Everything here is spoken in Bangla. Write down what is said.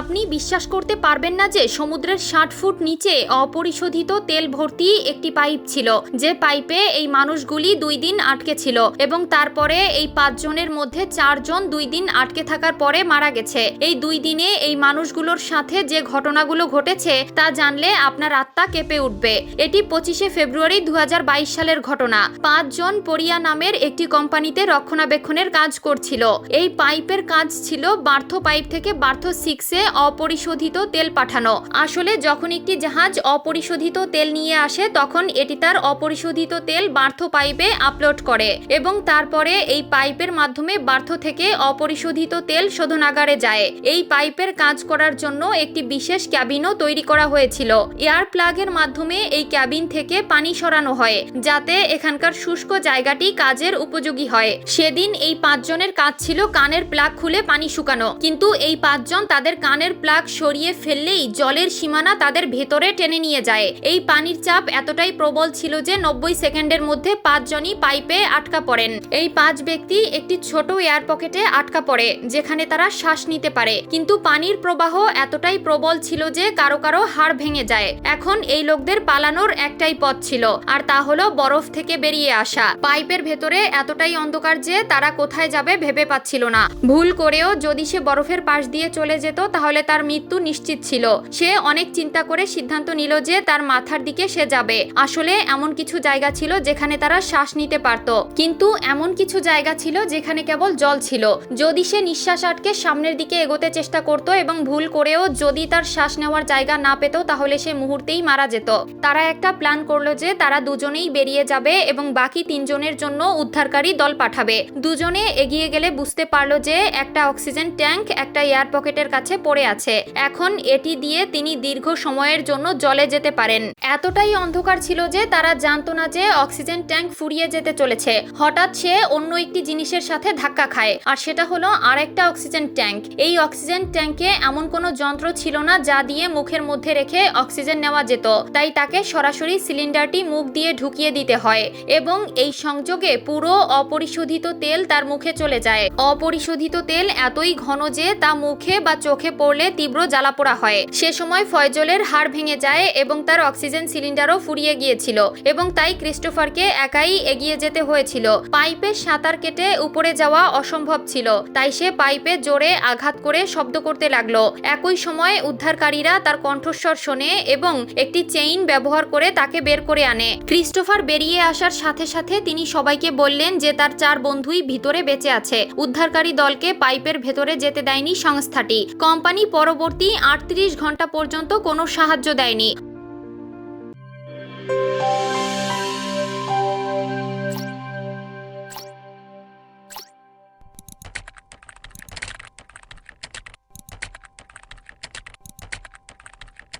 আপনি বিশ্বাস করতে পারবেন না যে সমুদ্রের ষাট ফুট নিচে অপরিশোধিত তেল ভর্তি একটি পাইপ ছিল, যে পাইপে এই মানুষগুলি দুই দিন আটকে ছিল এবং তারপরে এই পাঁচজনের মধ্যে চারজন দুই দিন আটকে থাকার পরে মারা গেছে। এই দুই দিনে এই মানুষগুলোর সাথে যে ঘটনাগুলো ঘটেছে, তা জানলে আপনার আত্মা কেঁপে উঠবে। এটি পঁচিশে ফেব্রুয়ারি দু হাজার বাইশ সালের ঘটনা। পাঁচজন পরিয়া নামের একটি কোম্পানিতে রক্ষণাবেক্ষণের কাজ করছিল। এই পাইপের কাজ ছিল বার্থ পাইপ থেকে বার্থ সিক্সে অপরিশোধিত তেল পাঠানো। আসলে যখন একটি জাহাজ অপরিশোধিত তেল নিয়ে আসে, তখন এটি তার অপরিশোধিত তেল বার্থ পাইপে আপলোড করে এবং তারপরে এই পাইপের মাধ্যমে বার্থ থেকে অপরিশোধিত তেল শোধনাগারে যায়। এই পাইপের কাজ করার জন্য একটি বিশেষ ক্যাবিনও তৈরি করা হয়েছিল। এয়ার প্লাগের মাধ্যমে এই ক্যাবিন থেকে পানি সরানো হয়, যাতে এখানকার শুষ্ক জায়গাটি কাজের উপযোগী হয়। সেদিন এই পাঁচজনের কাজ ছিল কানের প্লাগ খুলে পানি শুকানো, কিন্তু এই পাঁচজন তাদের কানের প্লাগ সরিয়ে ফেললেই জলের সীমানা তাদের ভেতরে টেনে নিয়ে যায়। এই পানির চাপ এতটাই প্রবল ছিল যে নব্বই সেকেন্ডের মধ্যে পাঁচজনই পাইপে আটকা পড়েন। এই পাঁচ ব্যক্তি একটি ছোট এয়ার পকেটে আটকা পড়ে, যেখানে তারা শ্বাস নিতে পারে। কিন্তু পানির প্রবাহ এতটাই প্রবল ছিল যে কারও কারও হাড় ভেঙে যায়। এখন এই লোকদের পালানোর একটাই পথ ছিল, আর তা হলো বরফ থেকে বেরিয়ে আসা। পাইপের ভেতরে এতটাই অন্ধকার যে তারা কোথায় যাবে ভেবে পাচ্ছিল না। ভুল করেও যদি সে বরফের পাশ দিয়ে চলে যেত তার মৃত্যু নিশ্চিত ছিল। সে অনেক চিন্তা করে সিদ্ধান্ত নিল যে তার মাথার দিকে সে যাবে। আসলে এমন কিছু জায়গা ছিল যেখানে তারা শ্বাস নিতে পারত। কিন্তু এমন কিছু জায়গা ছিল যেখানে কেবল জল ছিল। যদি সে নিঃশ্বাস আটকে সামনের দিকে এগোতে চেষ্টা করত এবং ভুল করেও যদি তার শ্বাস নেওয়ার জায়গা না পেত, তাহলে সে মুহূর্তেই মারা যেত। তারা একটা প্ল্যান করল যে তারা দুজনেই বেরিয়ে যাবে এবং বাকি তিনজনের জন্য উদ্ধারকারী দল পাঠাবে। দুজনে এগিয়ে গেলে বুঝতে পারল যে একটা অক্সিজেন ট্যাঙ্ক, একটা এয়ার পকেটের কাছে পড়ে আছে। এখন এটি দিয়ে তিনি দীর্ঘ সময়ের জন্য জলে যেতে পারেন। এতটাই অন্ধকার ছিল যে তারা জানতো না যে অক্সিজেন ট্যাঙ্ক ফুরিয়ে যেতে চলেছে। হঠাৎ সে অন্য একটি জিনিসের সাথে ধাক্কা খায়, আর সেটা হলো আরেকটা অক্সিজেন ট্যাঙ্ক। এই অক্সিজেন ট্যাঙ্কে এমন কোনো যন্ত্র ছিল না যা দিয়ে মুখের মধ্যে রেখে অক্সিজেন নেওয়া যেত। তাই তাকে সরাসরি সিলিন্ডারটি মুখ দিয়ে ঢুকিয়ে দিতে হয় এবং এই সংযোগে পুরো অপরিশোধিত তেল তার মুখে চলে যায়। অপরিশোধিত তেল এতই ঘন যে তা মুখে বা চোখে পড়লে তীব্র জ্বালাপোড়া হয়। সে সময় ফয়জলের হাড় ভেঙে যায় এবং তার অক্সিজেন সিলিন্ডারও ফুরিয়ে গিয়েছিল এবং তাই ক্রিস্টোফারকে একাই এগিয়ে যেতে হয়েছিল। পাইপে সাঁতার কেটে উপরে যাওয়া অসম্ভব ছিল, তাই সে পাইপে জোরে আঘাত করে শব্দ করতে লাগল। একই সময় উদ্ধারকারীরা তার কণ্ঠস্বর শোনে এবং একটি চেইন ব্যবহার করে তাকে বের করে আনে। ক্রিস্টোফার বেরিয়ে আসার সাথে সাথে তিনি সবাইকে বললেন যে তার চার বন্ধুই ভিতরে বেঁচে আছে। উদ্ধারকারী দলকে পাইপের ভেতরে যেতে দেয়নি সংস্থাটি। কোম্পানি পরবর্তী আটত্রিশ ঘণ্টা পর্যন্ত কোনো সাহায্য দেয়নি।